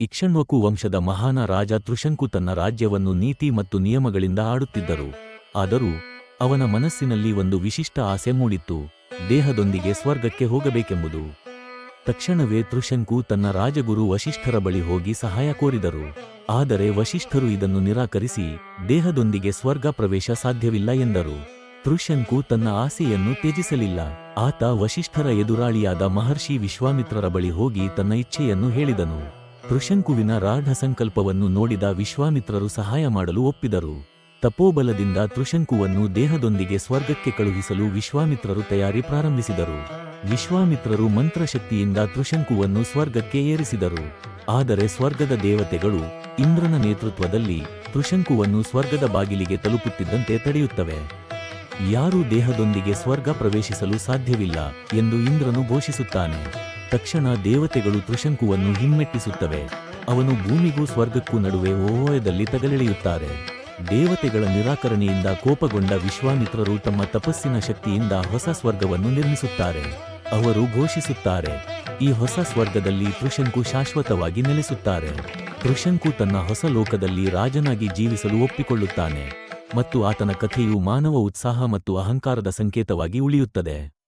ಇಕ್ಷಣ್ವಕು ವಂಶದ ಮಹಾನ ರಾಜ ತೃಶಂಕು ತನ್ನ ರಾಜ್ಯವನ್ನು ನೀತಿ ಮತ್ತು ನಿಯಮಗಳಿಂದ ಆಡುತ್ತಿದ್ದರು. ಆದರೂ ಅವನ ಮನಸ್ಸಿನಲ್ಲಿ ಒಂದು ವಿಶಿಷ್ಟ ಆಸೆ ಮೂಡಿತ್ತು. ದೇಹದೊಂದಿಗೆ ಸ್ವರ್ಗಕ್ಕೆ ಹೋಗಬೇಕೆಂಬುದು. ತಕ್ಷಣವೇ ತೃಶಂಕು ತನ್ನ ರಾಜಗುರು ವಶಿಷ್ಠರ ಬಳಿ ಹೋಗಿ ಸಹಾಯ ಕೋರಿದರು. ಆದರೆ ವಶಿಷ್ಠರು ಇದನ್ನು ನಿರಾಕರಿಸಿ, ದೇಹದೊಂದಿಗೆ ಸ್ವರ್ಗ ಪ್ರವೇಶ ಸಾಧ್ಯವಿಲ್ಲ ಎಂದರು. ತೃಶಂಕು ತನ್ನ ಆಸೆಯನ್ನು ತ್ಯಜಿಸಲಿಲ್ಲ. ಆತ ವಶಿಷ್ಠರ ಎದುರಾಳಿಯಾದ ಮಹರ್ಷಿ ವಿಶ್ವಾಮಿತ್ರರ ಬಳಿ ಹೋಗಿ ತನ್ನ ಇಚ್ಛೆಯನ್ನು ಹೇಳಿದನು. ತೃಶಂಕುವಿನ ರಾಢ ಸಂಕಲ್ಪವನ್ನು ನೋಡಿದ ವಿಶ್ವಾಮಿತ್ರರು ಸಹಾಯ ಮಾಡಲು ಒಪ್ಪಿದರು. ತಪೋಬಲದಿಂದ ತೃಶಂಕುವನ್ನು ದೇಹದೊಂದಿಗೆ ಸ್ವರ್ಗಕ್ಕೆ ಕಳುಹಿಸಲು ವಿಶ್ವಾಮಿತ್ರರು ತಯಾರಿ ಪ್ರಾರಂಭಿಸಿದರು. ವಿಶ್ವಾಮಿತ್ರರು ಮಂತ್ರಶಕ್ತಿಯಿಂದ ತೃಶಂಕುವನ್ನು ಸ್ವರ್ಗಕ್ಕೆ ಏರಿಸಿದರು. ಆದರೆ ಸ್ವರ್ಗದ ದೇವತೆಗಳು ಇಂದ್ರನ ನೇತೃತ್ವದಲ್ಲಿ ತೃಶಂಕುವನ್ನು ಸ್ವರ್ಗದ ಬಾಗಿಲಿಗೆ ತಲುಪುತ್ತಿದ್ದಂತೆ ತಡೆಯುತ್ತವೆ. ಯಾರೂ ದೇಹದೊಂದಿಗೆ ಸ್ವರ್ಗ ಪ್ರವೇಶಿಸಲು ಸಾಧ್ಯವಿಲ್ಲ ಎಂದು ಇಂದ್ರನು ಘೋಷಿಸುತ್ತಾನೆ. ತಕ್ಷಣ ದೇವತೆಗಳು ತ್ರಿಶಂಕುವನ್ನು ಹಿಮ್ಮೆಟ್ಟಿಸುತ್ತವೆ. ಅವನು ಭೂಮಿಗೂ ಸ್ವರ್ಗಕ್ಕೂ ನಡುವೆ ಓಹಯದಲ್ಲಿ ತಗಲೆಳೆಯುತ್ತಾರೆ. ದೇವತೆಗಳ ನಿರಾಕರಣೆಯಿಂದ ಕೋಪಗೊಂಡ ವಿಶ್ವಾಮಿತ್ರರು ತಮ್ಮ ತಪಸ್ಸಿನ ಶಕ್ತಿಯಿಂದ ಹೊಸ ಸ್ವರ್ಗವನ್ನು ನಿರ್ಮಿಸುತ್ತಾರೆ. ಅವರು ಘೋಷಿಸುತ್ತಾರೆ, ಈ ಹೊಸ ಸ್ವರ್ಗದಲ್ಲಿ ತ್ರಿಶಂಕು ಶಾಶ್ವತವಾಗಿ ನೆಲೆಸುತ್ತಾರೆ. ತ್ರಿಶಂಕು ತನ್ನ ಹೊಸ ಲೋಕದಲ್ಲಿ ರಾಜನಾಗಿ ಜೀವಿಸಲು ಒಪ್ಪಿಕೊಳ್ಳುತ್ತಾನೆ ಮತ್ತು ಆತನ ಕಥೆಯು ಮಾನವ ಉತ್ಸಾಹ ಮತ್ತು ಅಹಂಕಾರದ ಸಂಕೇತವಾಗಿ ಉಳಿಯುತ್ತದೆ.